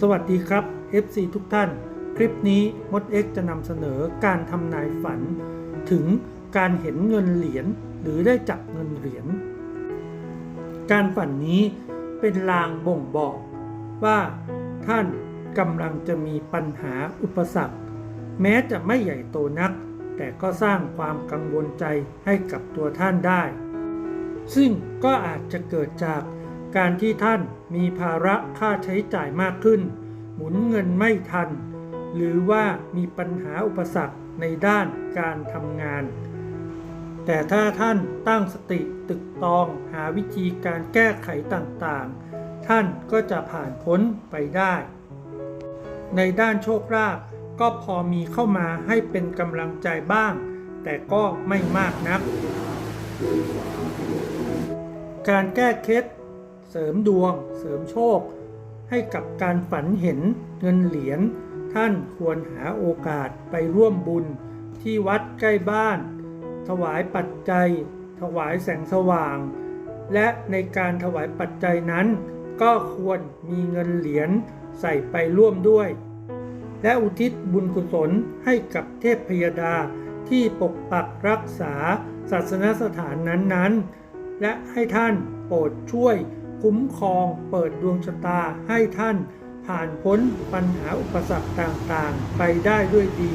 สวัสดีครับ FC ทุกท่าน คลิปนี้มด X จะนำเสนอการทำนายฝัน ถึงการเห็นเงินเหรียญหรือได้จับเงินเหรียญการฝันนี้เป็นลางบ่งบอกว่าท่านกำลังจะมีปัญหาอุปสรรค แม้จะไม่ใหญ่โตนัก แต่ก็สร้างความกังวลใจให้กับตัวท่านได้ ซึ่งก็อาจจะเกิดจาก การที่ท่านมีภาระค่าใช้จ่ายมากขึ้น หมุนเงินไม่ทัน หรือว่ามีปัญหาอุปสรรคในด้านการทำงาน แต่ถ้าท่านตั้งสติตึกตองหาวิธีการแก้ไขต่างๆ ท่านก็จะผ่านพ้นไปได้ ในด้านโชคลาภก็พอมีเข้ามาให้เป็นกำลังใจบ้าง แต่ก็ไม่มากนัก การแก้เคล็ด เสริมดวง เสริมโชค ให้กับการฝันเห็นเงินเหรียญท่านควรหาโอกาสไปร่วมบุญที่วัดใกล้บ้าน ถวายปัจจัย ถวายแสงสว่าง และในการถวายปัจจัยนั้น ก็ควรมีเงินเหรียญใส่ไปร่วมด้วย และอุทิศบุญกุศลให้กับเทพพยดาที่ปกปักรักษาศาสนสถานนั้นๆ และให้ท่านโปรดช่วย คุ้มครองเปิดดวงชะตาให้ท่านผ่านพ้นปัญหาอุปสรรคต่างๆ ไปได้ด้วยดี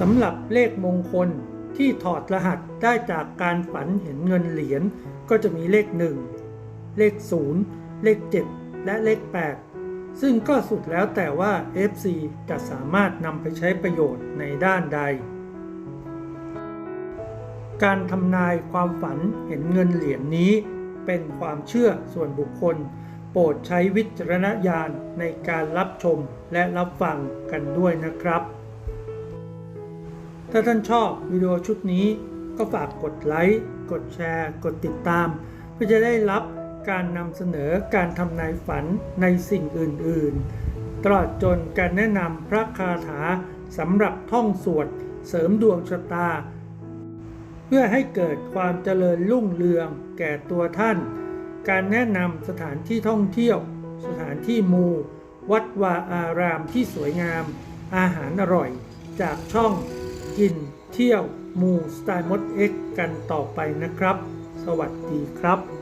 สำหรับเลขมงคลที่ถอดรหัสได้จากการฝันเห็นเงินเหรียญก็จะมีเลข 1 เลข 0 เลข 7 และเลข 8 ซึ่งก็สุดแล้วแต่ว่า FC จะสามารถนำไปใช้ประโยชน์ในด้านใด การทำนายความฝันเห็นเงินเหรียญนนี้เป็นความเชื่อส่วนบุคคล โปรดใช้วิจารณญาณในการรับชมและรับฟังกันด้วยนะครับ ถ้าท่านชอบวิดีโอชุดนี้ก็ฝากกดไลค์ กดแชร์ กดติดตาม เพื่อจะได้รับการนำเสนอการทำนายฝันในสิ่งอื่น ๆ ตลอดจนการแนะนำพระคาถาสำหรับท่องสวดเสริมดวงชะตา พื่อให้เกิดความเจริญรุ่งเรืองแก่ตัวท่าน การแนะนำสถานที่ท่องเที่ยว สถานที่มู วัดวาอารามที่สวยงาม อาหารอร่อย จากช่องกินเที่ยวมูสไตล์มดเอ็กกันต่อไปนะครับ สวัสดีครับ